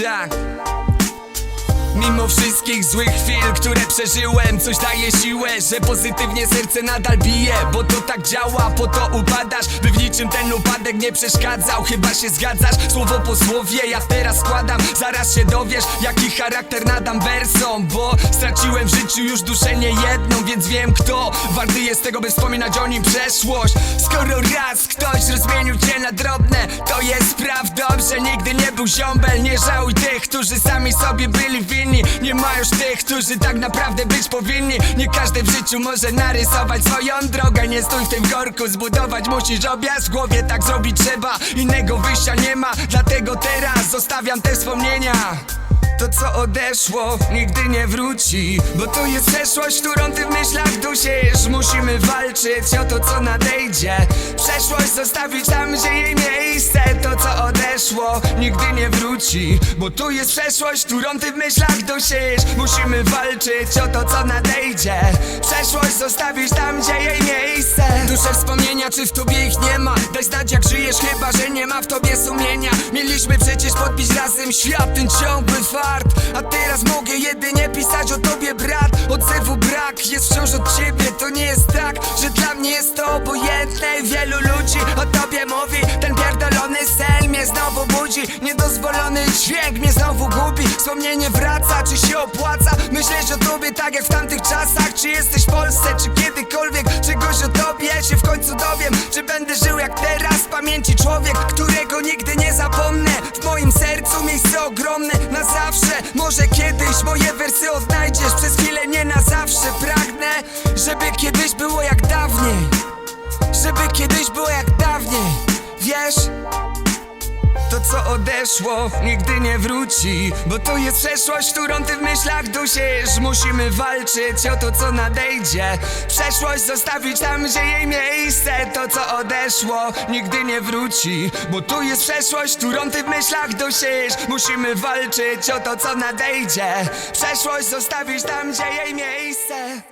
Tak. Mimo wszystkich złych chwil, które przeżyłem Coś daje siłę, że pozytywnie serce nadal bije Bo to tak działa, po to upadasz By w niczym ten upadek nie przeszkadzał. Chyba się zgadzasz, słowo po słowie Ja teraz składam, zaraz się dowiesz Jaki charakter nadam wersom Bo straciłem w życiu już duszę nie jedną Więc wiem kto warty jest tego, by wspominać o nim przeszłość. Skoro raz ktoś rozmienił cię na drobne To jest prawdą, że nigdy nie był ziombel Nie żałuj tych, którzy sami sobie byli winni. Nie ma już tych, którzy tak naprawdę być powinni. Nie każdy w życiu może narysować swoją drogę. Nie stój w tym korku, zbudować musisz objazd w głowie Tak zrobić trzeba, innego wyjścia nie ma. Dlatego teraz zostawiam te wspomnienia. To co odeszło nigdy nie wróci. Bo to jest przeszłość, którą ty w myślach dusisz. Musimy walczyć o to co nadejdzie. Przeszłość zostawić tam gdzie jej miejsce co odeszło nigdy nie wróci. Bo to jest przeszłość, którą ty w myślach dusisz. Musimy walczyć o to co nadejdzie. Przeszłość zostawić tam gdzie jej miejsce. Dusze wspomnienia, czy w tobie ich nie ma? Daj znać jak żyjesz, chyba że nie ma w tobie sumienia. Mieliśmy przecież podbić razem świat, ten ciągły fart. A teraz mogę jedynie pisać o tobie brat. Odzewu brak, jest wciąż od ciebie To nie jest tak, że znowu budzi Niedozwolony dźwięk. Mnie znowu gubi Wspomnienie wraca, czy się opłaca? Myśleć o tobie tak jak w tamtych czasach. Czy jesteś w Polsce, czy kiedykolwiek? Czegoś o tobie się w końcu dowiem. Czy będę żył jak teraz? W pamięci człowiek Którego nigdy nie zapomnę. W moim sercu miejsce ogromne Na zawsze, może kiedyś moje wersy odnajdziesz. Przez chwilę nie na zawsze. Pragnę, żeby kiedyś było jak dawniej. Żeby kiedyś było jak dawniej. Wiesz? Co odeszło nigdy nie wróci. Bo to jest przeszłość, którą ty w myślach dusisz. Musimy walczyć o to co nadejdzie. Przeszłość zostawić tam gdzie jej miejsce. To co odeszło nigdy nie wróci. Bo to jest przeszłość, którą ty w myślach dusisz. Musimy walczyć o to co nadejdzie. Przeszłość zostawić tam gdzie jej miejsce